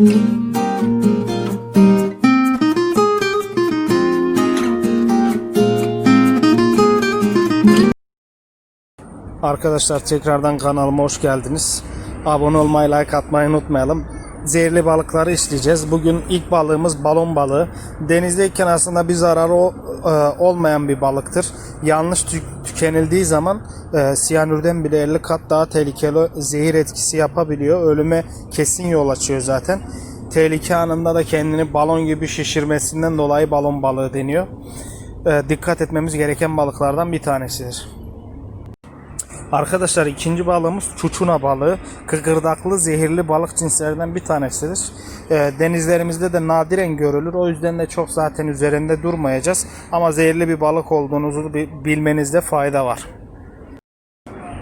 Arkadaşlar tekrardan kanalıma hoş geldiniz. Abone olmayı, like atmayı unutmayalım. Zehirli balıkları işleyeceğiz. Bugün ilk balığımız balon balığı. Denizde kenarında bir zararı e, olmayan bir balıktır. Yanlış tükenildiği zaman e, siyanürden bile 50 kat daha tehlikeli zehir etkisi yapabiliyor. Ölüme kesin yol açıyor zaten. Tehlike anında da kendini balon gibi şişirmesinden dolayı balon balığı deniyor. E, dikkat etmemiz gereken balıklardan bir tanesidir. Arkadaşlar ikinci balığımız çuçuna balığı. Kıkırdaklı zehirli balık cinslerinden bir tanesidir. Ee, denizlerimizde de nadiren görülür. O yüzden de çok zaten üzerinde durmayacağız. Ama zehirli bir balık olduğunuzu bi- bilmenizde fayda var.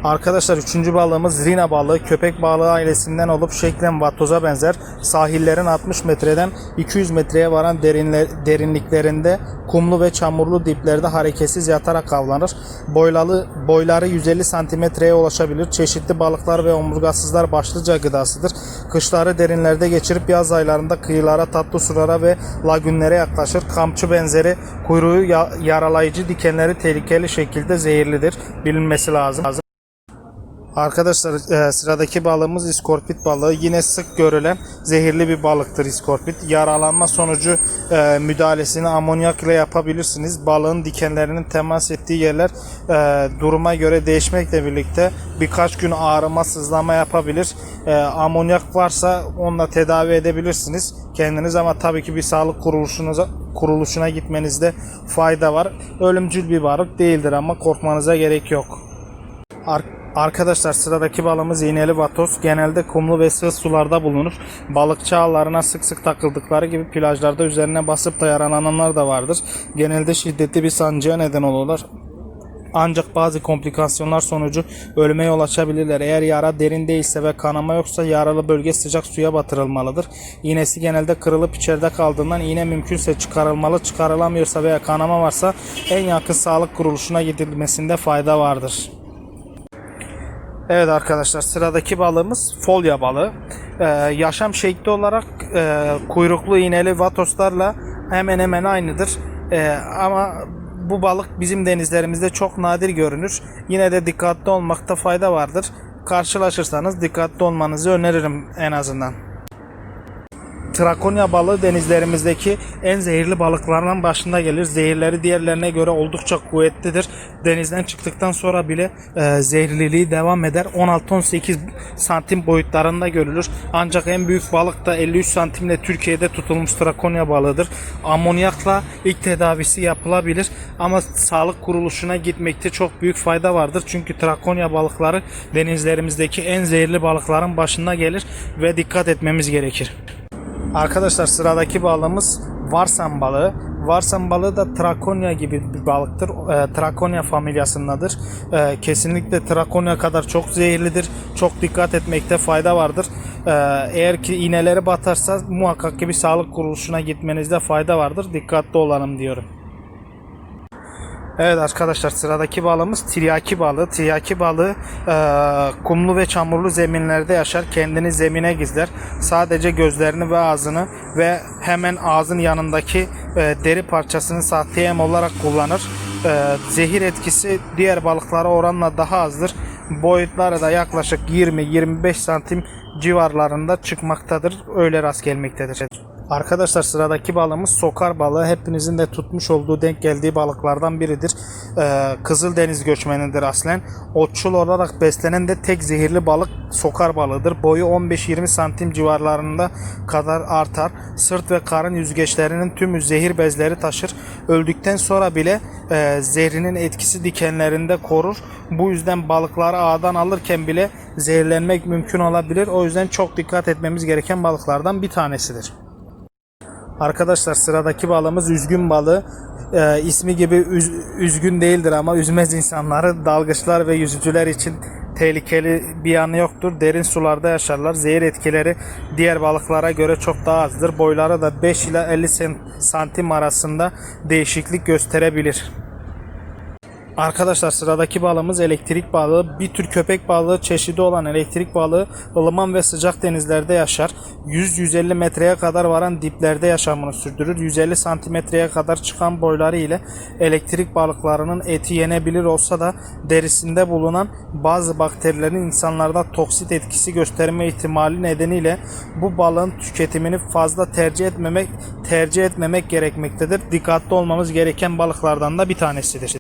Arkadaşlar üçüncü balığımız rina balığı. Köpek balığı ailesinden olup şeklen vatoza benzer. Sahillerin 60 metreden 200 metreye varan derinle- derinliklerinde kumlu ve çamurlu diplerde hareketsiz yatarak avlanır. Boylalı, boyları 150 santimetreye ulaşabilir. Çeşitli balıklar ve omurgasızlar başlıca gıdasıdır. Kışları derinlerde geçirip yaz aylarında kıyılara, tatlı sulara ve lagünlere yaklaşır. Kamçı benzeri kuyruğu ya- yaralayıcı dikenleri tehlikeli şekilde zehirlidir. Bilinmesi lazım. Arkadaşlar e, sıradaki balığımız iskorpit balığı. Yine sık görülen zehirli bir balıktır iskorpit. Yaralanma sonucu e, müdahalesini amonyak ile yapabilirsiniz. Balığın dikenlerinin temas ettiği yerler e, duruma göre değişmekle birlikte birkaç gün ağrıma, sızlama yapabilir. Amonyak varsa onunla tedavi edebilirsiniz kendiniz ama tabii ki bir sağlık kuruluşunuza kuruluşuna gitmenizde fayda var. Ölümcül bir balık değildir ama korkmanıza gerek yok. Ar- Arkadaşlar sıradaki balığımız iğneli vatoz. Genelde kumlu ve sığ sularda bulunur. Balıkçı ağlarına sık sık takıldıkları gibi plajlarda üzerine basıp da yaralananlar da vardır. Genelde şiddetli bir sancıya neden olurlar. Ancak bazı komplikasyonlar sonucu ölüme yol açabilirler. Eğer yara derin değilse ve kanama yoksa yaralı bölge sıcak suya batırılmalıdır. İğnesi genelde kırılıp içeride kaldığından iğne mümkünse çıkarılmalı. Çıkarılamıyorsa veya kanama varsa en yakın sağlık kuruluşuna gidilmesinde fayda vardır. Evet arkadaşlar sıradaki balığımız folya balığı. Ee, yaşam şekli olarak e, kuyruklu iğneli vatoslarla hemen hemen aynıdır. Ee, ama bu balık bizim denizlerimizde çok nadir görünür. Yine de dikkatli olmakta fayda vardır. Karşılaşırsanız dikkatli olmanızı öneririm en azından. Trakonya balığı denizlerimizdeki en zehirli balıklardan başında gelir. Zehirleri diğerlerine göre oldukça kuvvetlidir. Denizden çıktıktan sonra bile e, zehirliliği devam eder. 16-18 santim boyutlarında görülür. Ancak en büyük balık da 53 santimle Türkiye'de tutulmuş Trakonya balığıdır. Amonyakla ilk tedavisi yapılabilir ama sağlık kuruluşuna gitmekte çok büyük fayda vardır. Çünkü Trakonya balıkları denizlerimizdeki en zehirli balıkların başında gelir ve dikkat etmemiz gerekir. Arkadaşlar sıradaki balığımız varsan balığı. Varsan balığı da Trakonya gibi bir balıktır. E, Trakonya familyasındadır. E, kesinlikle Trakonya kadar çok zehirlidir. Çok dikkat etmekte fayda vardır. E, eğer ki iğneleri batarsa muhakkak ki bir sağlık kuruluşuna gitmenizde fayda vardır. Dikkatli olalım diyorum. Evet arkadaşlar sıradaki balığımız tiryaki balığı. Tiryaki balığı e, kumlu ve çamurlu zeminlerde yaşar. Kendini zemine gizler. Sadece gözlerini ve ağzını ve hemen ağzın yanındaki e, deri parçasını sahte olarak kullanır. E, zehir etkisi diğer balıklara oranla daha azdır. Boyutları da yaklaşık 20-25 santim civarlarında çıkmaktadır. Öyle rast gelmektedir. Arkadaşlar sıradaki balığımız sokar balığı. Hepinizin de tutmuş olduğu denk geldiği balıklardan biridir. Ee, Kızıldeniz göçmenidir aslen. Otçul olarak beslenen de tek zehirli balık sokar balığıdır. Boyu 15-20 santim civarlarında kadar artar. Sırt ve karın yüzgeçlerinin tümü zehir bezleri taşır. Öldükten sonra bile e, zehrinin etkisi dikenlerinde korur. Bu yüzden balıkları ağdan alırken bile zehirlenmek mümkün olabilir. O yüzden çok dikkat etmemiz gereken balıklardan bir tanesidir. Arkadaşlar sıradaki balığımız üzgün balığı. Ee, ismi gibi üz- üzgün değildir ama üzmez insanları. Dalgıçlar ve yüzücüler için tehlikeli bir yanı yoktur. Derin sularda yaşarlar. Zehir etkileri diğer balıklara göre çok daha azdır. Boyları da 5 ila 50 sen- santim arasında değişiklik gösterebilir. Arkadaşlar sıradaki balığımız elektrik balığı. Bir tür köpek balığı çeşidi olan elektrik balığı ılıman ve sıcak denizlerde yaşar. 100-150 metreye kadar varan diplerde yaşamını sürdürür. 150 santimetreye kadar çıkan boyları ile elektrik balıklarının eti yenebilir olsa da derisinde bulunan bazı bakterilerin insanlarda toksit etkisi gösterme ihtimali nedeniyle bu balığın tüketimini fazla tercih etmemek tercih etmemek gerekmektedir. Dikkatli olmamız gereken balıklardan da bir tanesidir.